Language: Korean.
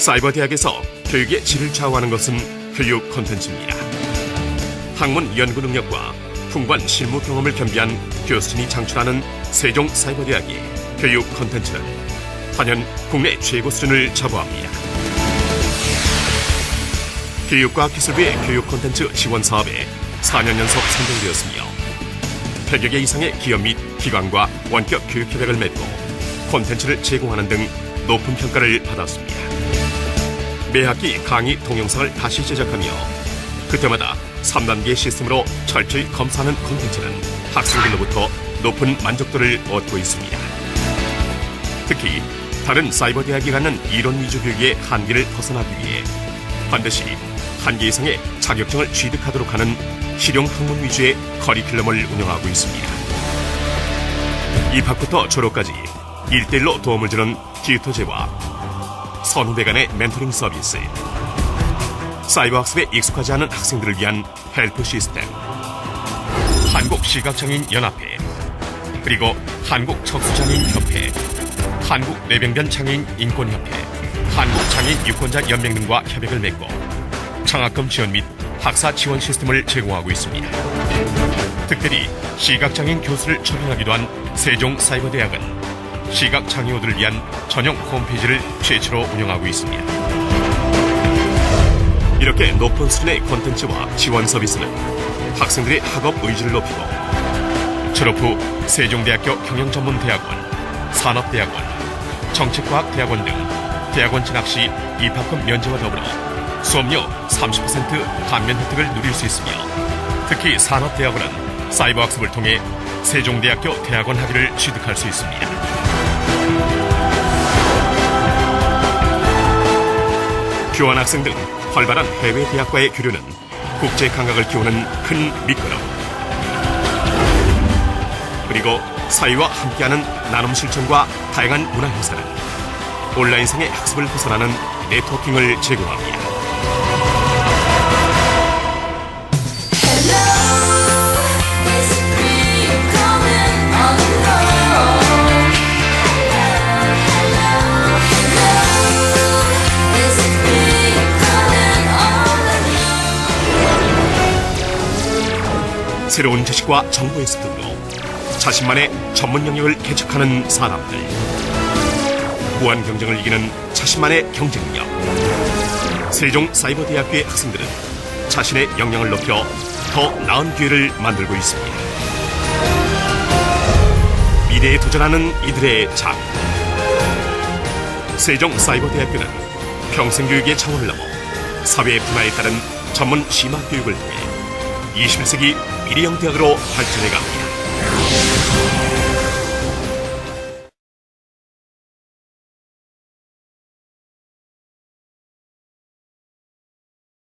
사이버 대학에서 교육의 질을 좌우하는 것은 교육 콘텐츠입니다. 학문 연구 능력과 풍부한 실무 경험을 겸비한 교수진이 창출하는 세종 사이버 대학의 교육 콘텐츠는 단연 국내 최고 수준을 자부합니다. 교육과학기술부의 교육 콘텐츠 지원 사업에 4년 연속 선정되었으며 100여 개 이상의 기업 및 기관과 원격 교육 협약을 맺고 콘텐츠를 제공하는 등 높은 평가를 받았습니다. 매 학기 강의 동영상을 다시 제작하며 그때마다 3단계 시스템으로 철저히 검사하는 콘텐츠는 학생들로부터 높은 만족도를 얻고 있습니다. 특히 다른 사이버 대학이 갖는 이론 위주 교육의 한계를 벗어나기 위해 반드시 한 개 이상의 자격증을 취득하도록 하는 실용 학문 위주의 커리큘럼을 운영하고 있습니다. 입학부터 졸업까지 일대일로 도움을 주는 튜터제와 선후배 간의 멘토링 서비스, 사이버 학습에 익숙하지 않은 학생들을 위한 헬프 시스템, 한국 시각장애인 연합회, 그리고 한국 척수장애인 협회, 한국 뇌병변 장애인 인권협회, 한국 장애인 유권자 연맹 등과 협약을 맺고 장학금 지원 및 학사 지원 시스템을 제공하고 있습니다. 특별히 시각장애인 교수를 초빙하기도 한 세종사이버대학은 시각 장애우들을 위한 전용 홈페이지를 최초로 운영하고 있습니다. 이렇게 높은 수준의 콘텐츠와 지원 서비스는 학생들의 학업 의지를 높이고 졸업 후 세종대학교 경영전문대학원, 산업대학원, 정책과학대학원 등 대학원 진학 시 입학금 면제와 더불어 수업료 30% 감면 혜택을 누릴 수 있으며 특히 산업대학원은 사이버 학습을 통해 세종대학교 대학원 학위를 취득할 수 있습니다. 교환 학생 등 활발한 해외 대학과의 교류는 국제 감각을 키우는 큰 미끄럼. 그리고 사회와 함께하는 나눔 실천과 다양한 문화 행사는 온라인상의 학습을 벗어나는 네트워킹을 제공합니다. 새로운 지식과 정보의 습득으로 자신만의 전문 영역을 개척하는 사람들. 무한 경쟁을 이기는 자신만의 경쟁력. 세종 사이버대학교의 학생들은 자신의 역량을 높여 더 나은 기회를 만들고 있습니다. 미래에 도전하는 이들의 장. 세종 사이버대학교는 평생교육의 창원을 넘어 사회 분화에 따른 전문 심화 교육을 통해 21세기 미래형 대학으로 발전해 갑니다.